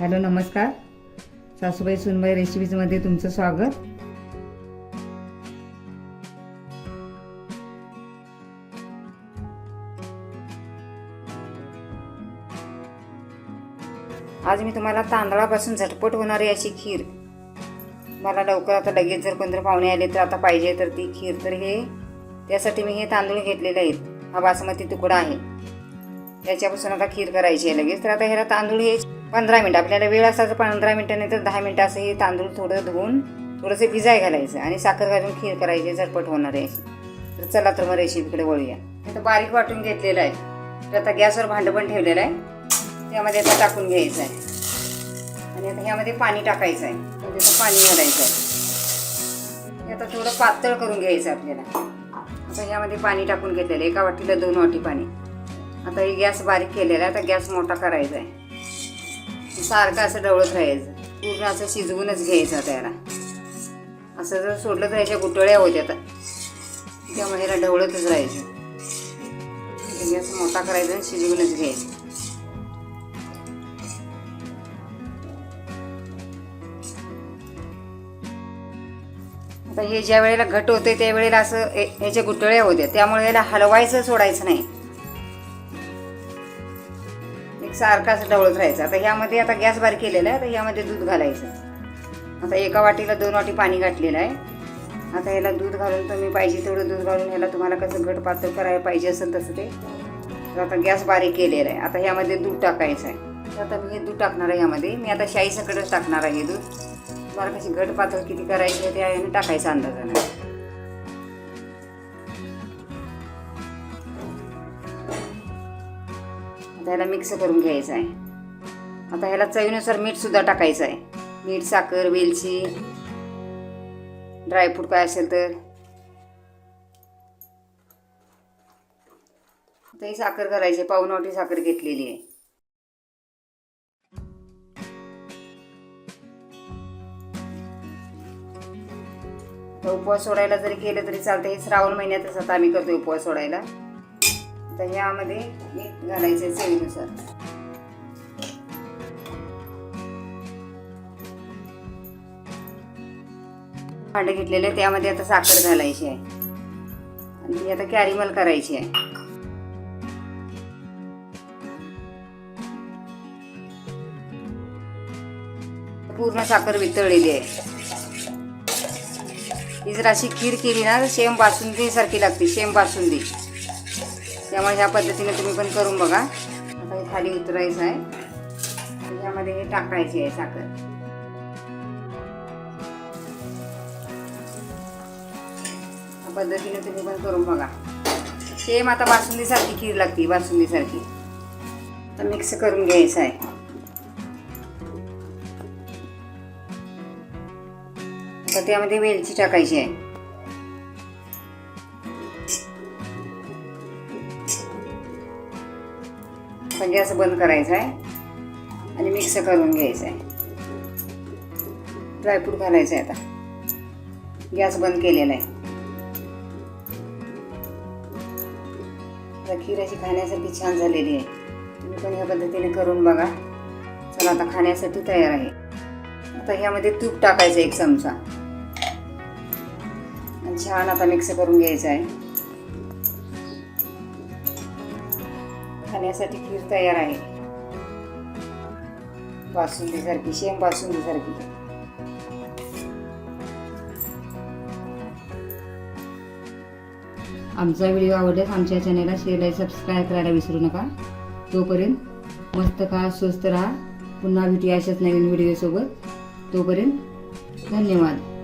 Hello नमस्कार. सासूबाई सुनबाई रेसिपीजमध्ये तुमचं स्वागत. आज मी तुम्हाला तांदळापासून झटपट होणारी अशी खीर. मला लवकर आता लगेच जर कोणतर पाहुणे आले तर आता पाहिजे तर ती खीर. तर हे त्यासाठी मी हे तांदूळ घेतलेले आहेत. हा बासमती तुकडा आहे. त्याच्यापासून आता खीर करायची आहे लगेच. तर आता ह्याला तांदूळ हे पंधरा मिनटं. आपल्याला वेळ असा तर पंधरा मिनटं नाही तर दहा मिनटं असं हे तांदूळ थोडं धुवून थोडंसं भिजाय घालायचं आणि साखर घालून खीर करायची झटपट होणार आहे तर चला तर मग रेसिपीकडे वळूया. आता बारीक वाटून घेतलेलं आहे. तर आता गॅसवर भांडं पण ठेवलेलं आहे. त्यामध्ये आता टाकून घ्यायचं आहे. आणि आता ह्यामध्ये पाणी टाकायचं आहे. म्हणजे पाणी घालायचं आहे. हे आता थोडं पातळ करून घ्यायचं आपल्याला. आता ह्यामध्ये पाणी टाकून घेतलेलं आहे. एका वाटीला दोन वाटी पाणी. आता हे गॅस बारीक केलेला आहे. आता गॅस मोठा करायचा आहे. सारखं असं ढवळत राहायचं. पूर्ण असं शिजवूनच घ्यायचं त्याला. असं जर सोडलं तर ह्याच्या गुटळ्या होत्या आता. त्यामुळे ह्याला ढवळतच राहायचं. गॅस मोठा करायचा आणि शिजवूनच घ्यायचं. आता हे ज्या वेळेला घट होते त्यावेळेला असं ए- ह्याच्या गुटळ्या होत्या. त्यामुळे याला हलवायचं सोडायचं नाही. सारखा असं ढवळत राहायचं. आता ह्यामध्ये आता गॅस बारीक केलेला आहे आता ह्यामध्ये दूध घालायचं. आता एका वाटीला दोन वाटी पाणी घातलेलं आहे. आता ह्याला दूध घालून तुम्ही पाहिजे तेवढं दूध घालून ह्याला तुम्हाला कसं घट पातळ करायला पाहिजे असेल तसं ते. तर आता गॅस बारीक केलेला आहे. आता ह्यामध्ये दूध टाकायचं आहे. तर आता मी हे दूध टाकणार आहे ह्यामध्ये. मी आता शाई सकटच टाकणार आहे हे दूध. तुम्हाला कशी घट पातळ किती करायची आहे ते टाकायचं अंदाजाने. आता ह्याला मिक्स करून घ्यायचं आहे. आता ह्याला चवीनुसार मीठसुद्धा टाकायचं आहे मीठ साखर वेलची ड्रायफ्रूट काय असेल तर. आता ही साखर करायची पाऊन वाटी साखर घेतलेली आहे. तर उपवास सोडायला जरी केलं तरी चालतं हे श्रावण महिन्यातच आता आम्ही करतो उपवास सोडायला. तर यामध्ये मीठ घालायचं चवीनुसार. भांडं घेतलेलं त्यामध्ये आता साखर घालायची आहे. आणि आता कॅरीमल करायची आहे. पूर्ण साखर वितळलेली आहे. ही जर अशी खीर केली ना तर शेम बासुंदी सारखी लागते शेम बासुंदी. त्यामुळे ह्या पद्धतीने तुम्ही पण करून बघा. आता हे खाली उतरायचं आहे. ह्यामध्ये हे टाकायची आहे साखर. पद्धतीने तुम्ही पण करून बघा. सेम आता बासुंदीसारखी खीर लागते बासुंदीसारखी. आता मिक्स करून घ्यायचं आहे. आता त्यामध्ये वेलची टाकायची आहे. आता गॅस बंद करायचा आहे. आणि मिक्स करून घ्यायचं आहे. ड्रायफ्रूट घालायचं आहे आता. गॅस बंद केलेला आहे. आता खीर अशी खाण्यासाठी छान झालेली आहे. तुम्ही पण ह्या पद्धतीने करून बघा. चला आता खाण्यासाठी तयार आहे. आता ह्यामध्ये तूप टाकायचं एक चमचा. आणि छान आता मिक्स करून घ्यायचं आहे. खाण्यासाठी खीर तयार आहे. बासुंदीसारखी शेम बासुंदीसारखी आमचा व्हिडिओ आवडल्यास आमच्या चॅनलला शेअर आणि सबस्क्राईब करायला विसरू नका. तोपर्यंत मस्त खा स्वस्त राहा. पुन्हा भेटूया अशाच नवीन व्हिडिओसोबत तोपर्यंत धन्यवाद.